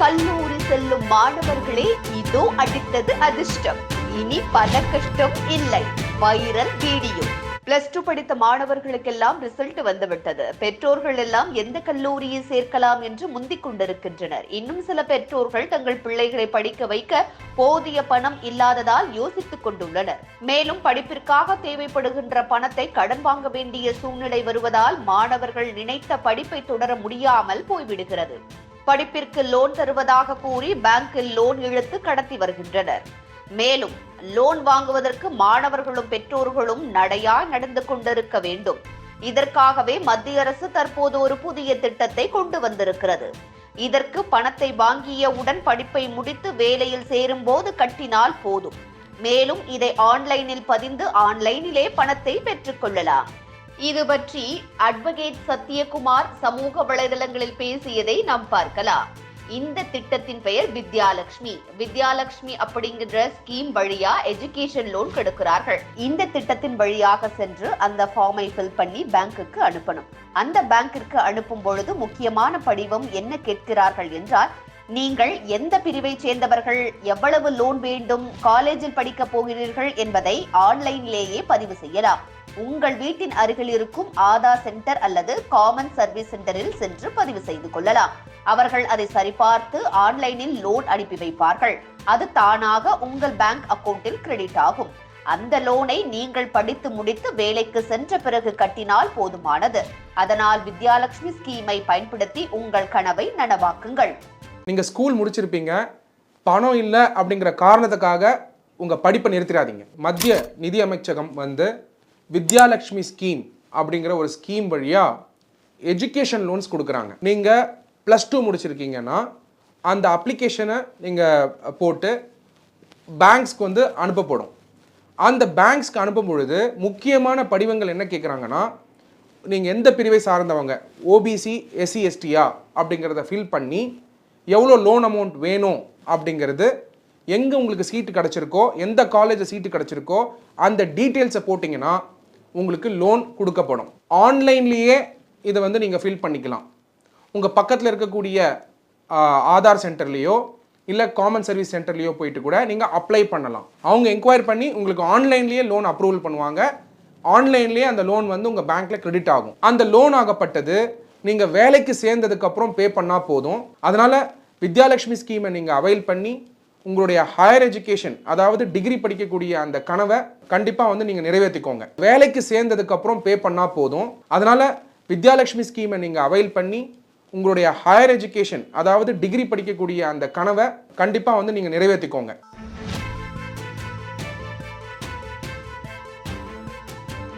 கல்லூரி செல்லும் மாணவர்களே இதோ அடித்தது அதிர்ஷ்டம். இனி பல கஷ்டம் இல்லை. Viral video. பிளஸ் டூ படித்த மாணவர்களுக்கெல்லாம் ரிசல்ட் வந்துவிட்டது. பெற்றோர்கள் எல்லாம் எந்த கல்லூரியை சேர்க்கலாம் என்று முந்திக் கொண்டிருக்கின்றனர். இன்னும் சில பெற்றோர்கள் தங்கள் பிள்ளைகளை படிக்க வைக்க போதிய பணம் இல்லாததால் யோசித்துக் கொண்டுள்ளனர். மேலும் படிப்பிற்காக தேவைப்படுகின்ற பணத்தை கடன் வாங்க வேண்டிய சூழ்நிலை வருவதால் மாணவர்கள் நினைத்த படிப்பை தொடர முடியாமல் போய்விடுகிறது. படிப்பிற்கு லோன் தருவதாக கூறி பேங்கில் லோன் இழுத்து கடத்தி வருகின்றனர். மேலும் லோன் வாங்குவதற்கு மாணவர்களும் பெற்றோர்களும் நடையாய் நடந்து கொண்டிருக்க வேண்டும். இதற்காகவே மத்திய அரசு தற்போது ஒரு புதிய திட்டத்தை கொண்டு வந்திருக்கிறது. இதற்கு பணத்தை வாங்கியவுடன் படிப்பை முடித்து வேலையில் சேரும்போது கட்டினால் போதும். மேலும் இதை ஆன்லைனில் பதிந்து ஆன்லைனிலே பணத்தை பெற்றுக்கொள்ளலாம் இது பற்றி அட்வொகேட் சத்யகுமார் சமூக வலைதளங்களில் பேசியதை நாம் பார்க்கலாம். இந்த திட்டத்தின் பெயர் வித்யாலட்சுமி வித்யாலட்சுமி அப்படிங்கிற ஸ்கீம் வழியா எஜுகேஷன் லோன் கொடுக்கிறார்கள். இந்த திட்டத்தின் வழியாக சென்று அந்த ஃபார்மை ஃபில் பண்ணி பேங்க்குக்கு அனுப்பணும். அந்த பேங்கிற்கு அனுப்பும் பொழுது முக்கியமான படிவம் என்ன கேட்கிறார்கள் என்றால் நீங்கள் எந்த பிரிவை சேர்ந்தவர்கள் எவ்வளவு லோன் வேண்டும் காலேஜில் படிக்க போகிறீர்கள் என்பதை ஆன்லைனிலேயே பதிவு செய்யலாம். உங்கள் வீட்டின் அருகில் இருக்கும் ஆதார் சென்டர் அல்லது காமன் சர்வீஸ் சென்டரில் சென்று பதிவு செய்து கொள்ளலாம். அவர்கள் அதை சரிபார்த்து ஆன்லைனில் லோன் அனுப்பி வைப்பார்கள். அது தானாக உங்கள் பேங்க் அக்கவுண்டில் கிரெடிட் ஆகும். அந்த லோனை நீங்கள் படித்து முடித்து வேலைக்கு சென்ற பிறகு கட்டினால் போதுமானது. அதனால் வித்யாலட்சுமி ஸ்கீமை பயன்படுத்தி உங்கள் கனவை நனவாக்குங்கள். நீங்கள் ஸ்கூல் முடிச்சிருப்பீங்க பணம் இல்லை அப்படிங்கிற காரணத்துக்காக உங்கள் படிப்பை நிறுத்திடாதீங்க. மத்திய நிதி அமைச்சகம் வந்து வித்யாலட்சுமி ஸ்கீம் அப்படிங்கிற ஒரு ஸ்கீம் வழியாக எஜுகேஷன் லோன்ஸ் கொடுக்குறாங்க. நீங்கள் ப்ளஸ் டூ முடிச்சிருக்கீங்கன்னா அந்த அப்ளிகேஷனை நீங்கள் போட்டு பேங்க்ஸ்க்கு வந்து அனுப்பப்படும் அந்த பேங்க்ஸ்க்கு அனுப்பும் பொழுது முக்கியமான படிவங்கள் என்ன கேட்குறாங்கன்னா நீங்கள் எந்த பிரிவை சார்ந்தவங்க? ஓபிசி எஸ்சி எஸ்டியா அப்படிங்கிறத ஃபில் பண்ணி எவ்வளோ லோன் அமௌண்ட் வேணும் அப்படிங்கிறது எங்கே உங்களுக்கு சீட்டு கிடச்சிருக்கோ எந்த காலேஜில் சீட்டு கிடச்சிருக்கோ அந்த டீட்டெயில்ஸை போட்டிங்கன்னா உங்களுக்கு லோன் கொடுக்கப்படும். ஆன்லைன்லேயே இதை வந்து நீங்கள் ஃபில் பண்ணிக்கலாம். உங்கள் பக்கத்தில் இருக்கக்கூடிய ஆதார் சென்டர்லேயோ இல்லை காமன் சர்வீஸ் சென்டர்லேயோ போயிட்டு கூட நீங்கள் அப்ளை பண்ணலாம். அவங்க என்கொயர் பண்ணி உங்களுக்கு ஆன்லைன்லேயே லோன் அப்ரூவல் பண்ணுவாங்க. ஆன்லைன்லேயே அந்த லோன் வந்து உங்கள் பேங்க்கில் கிரெடிட் ஆகும். அந்த லோன் ஆகப்பட்டது நீங்கள் வேலைக்கு சேர்ந்ததுக்கப்புறம் பே பண்ணால் போதும். அதனால் வித்யாலட்சுமி ஸ்கீமை நீங்கள் அவைல் பண்ணி உங்களுடைய ஹையர் எஜுகேஷன் அதாவது டிகிரி படிக்கக்கூடிய அந்த கனவை கண்டிப்பாக வந்து நீங்கள் நிறைவேற்றிக்கோங்க வேலைக்கு சேர்ந்ததுக்கப்புறம் பே பண்ணால் போதும். அதனால் வித்யாலட்சுமி ஸ்கீமை நீங்கள் அவைல் பண்ணி உங்களுடைய ஹையர் எஜுகேஷன் அதாவது டிகிரி படிக்கக்கூடிய அந்த கனவை கண்டிப்பாக வந்து நீங்கள் நிறைவேற்றிக்கோங்க